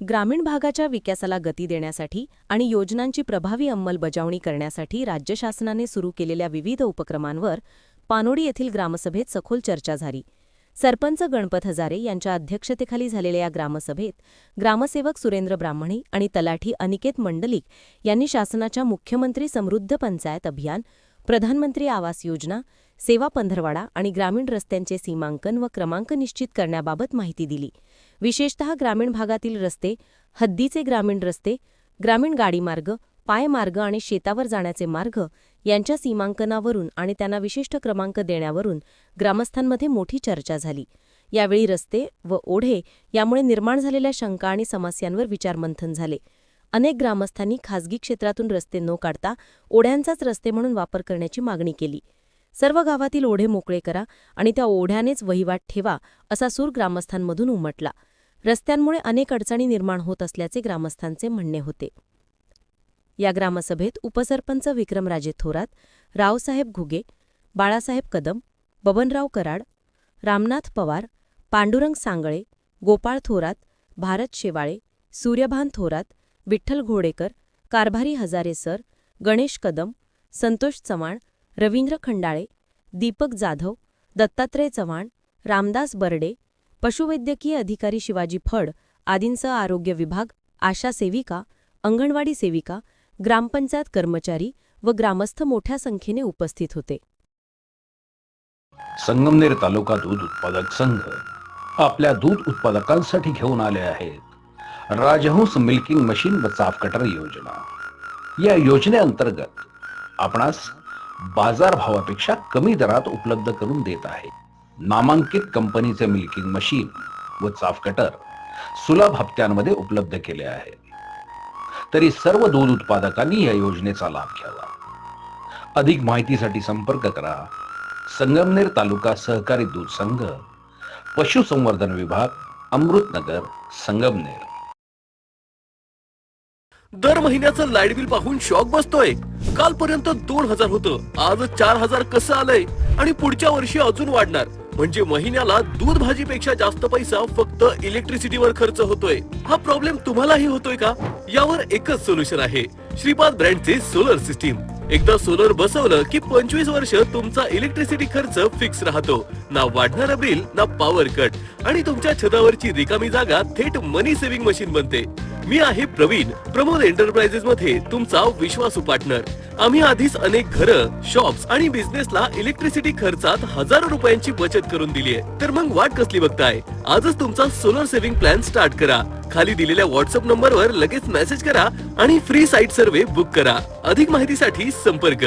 ग्रामीण भागाच्या विकासाला गती देण्यासाठी आणि योजनांची प्रभावी अंमलबजावणी करण्यासाठी राज्य शासनाने सुरू केलेल्या विविध उपक्रमांवर पानोडी येथील ग्रामसभेत सखोल चर्चा झाली. सरपंच गणपत हजारे यांच्या अध्यक्षतेखाली झालेल्या या ग्रामसभेत ग्रामसेवक सुरेंद्र ब्राह्मणी आणि तलाठी अनिकेत मंडलिक यांनी शासनाच्या मुख्यमंत्री समृद्ध पंचायत अभियान प्रधानमंत्री आवास योजना सेवा पंधरवाडा आणि ग्रामीण रस्त्यांचे सीमांकन व क्रमांक निश्चित करण्याबाबत माहिती दिली. विशेषतः ग्रामीण भागातील रस्ते हद्दीचे ग्रामीण रस्ते ग्रामीण गाडीमार्ग पायमार्ग आणि शेतावर जाण्याचे मार्ग यांच्या सीमांकनावरून आणि त्यांना विशिष्ट क्रमांक देण्यावरून ग्रामस्थांमध्ये मोठी चर्चा झाली. यावेळी रस्ते व ओढे यामुळे निर्माण झालेल्या शंका आणि समस्यांवर विचारमंथन झाले. अनेक ग्रामस्थांनी खासगी क्षेत्रातून रस्ते न काढता ओढ्यांचाच रस्ते म्हणून वापर करण्याची मागणी केली. सर्व गावातील ओढे मोकळे करा आणि त्या ओढ्यानेच वहिवाट ठेवा असा सूर ग्रामस्थांमधून उमटला. रस्त्यांमुळे अनेक अडचणी निर्माण होत असल्याचे ग्रामस्थांचे म्हणणे होते. या ग्रामसभेत उपसरपंच विक्रमराजे थोरात रावसाहेब घुगे बाळासाहेब कदम बबनराव कराड रामनाथ पवार पांडुरंग सांगळे गोपाळ थोरात भारत शेवाळे सूर्यभान थोरात विठ्ठल घोडेकर कारभारी हजारे सर गणेश कदम संतोष चव्हाण रवींद्र खंडाळे दीपक जाधव दत्तात्रय चव्हाण रामदास बर्डे पशुवैद्यकीय अधिकारी शिवाजी फड आदींसह आरोग्य विभाग आशा सेविका अंगणवाडी सेविका ग्रामपंचायत कर्मचारी व ग्रामस्थ मोठ्या संख्येने उपस्थित होते. संगमनेर तालुका दूध उत्पादक संघ आपल्या दूध उत्पादकांसाठी घेऊन आले आहेत. राजहंस मिल्किंग मशीन व चाफ कटर योजना. या योजनेअंतर्गत आपणास बाजार भावापेक्षा कमी दरात उपलब्ध करून देत आहे. नामांकित कंपनीचे मिल्किंग मशीन व चाफ कटर सुलभ हप्त्यांमध्ये उपलब्ध केले आहे. तरी सर्व दूध उत्पादकांनी या योजनेचा लाभ घ्यावा. अधिक माहितीसाठी संपर्क करा. संगमनेर तालुका सहकारी दूध संघ पशुसंवर्धन विभाग अमृतनगर संगमनेर. दर महिन्याचं लाइट बिल पाहून शॉक बसतोय. कालपर्यंत दोन हजार होतं आज चार हजार कसं आलंय आणि पुढच्या वर्षी अजून वाढणार. म्हणजे महिन्याला दूध भाजीपेक्षा जास्त पैसा फक्त इलेक्ट्रिसिटीवर खर्च होतोय. हा प्रॉब्लेम तुम्हालाही होतोय का? यावर एकच सोल्युशन आहे. श्रीपाद ब्रँडचे सोलर सिस्टीम एकदा सोलर बसवलं की पंचवीस वर्ष तुमचा इलेक्ट्रिसिटी खर्च फिक्स राहतो. ना वाढणारं बिल ना पॉवर कट आणि तुमच्या छतावरची रिकामी जागा थेट मनी सेव्हिंग मशीन बनते. मी आहे प्रवीण प्रमोद एंटरप्राइजेस मध्ये तुमचा विश्वासू पार्टनर आम्ही आधीच अनेक घरं शॉप्स आणि बिझनेसला इलेक्ट्रिसिटी खर्चात हजारो रुपयांची बचत करून दिली आहे. तर मग वाट कसली बघताय? आजच तुमचा सोलर सेव्हिंग प्लॅन स्टार्ट करा. खाली दिलेल्या व्हॉट्सअप नंबरवर लगेच मेसेज करा आणि फ्री साईट सर्वे बुक करा. अधिक माहितीसाठी संपर्क.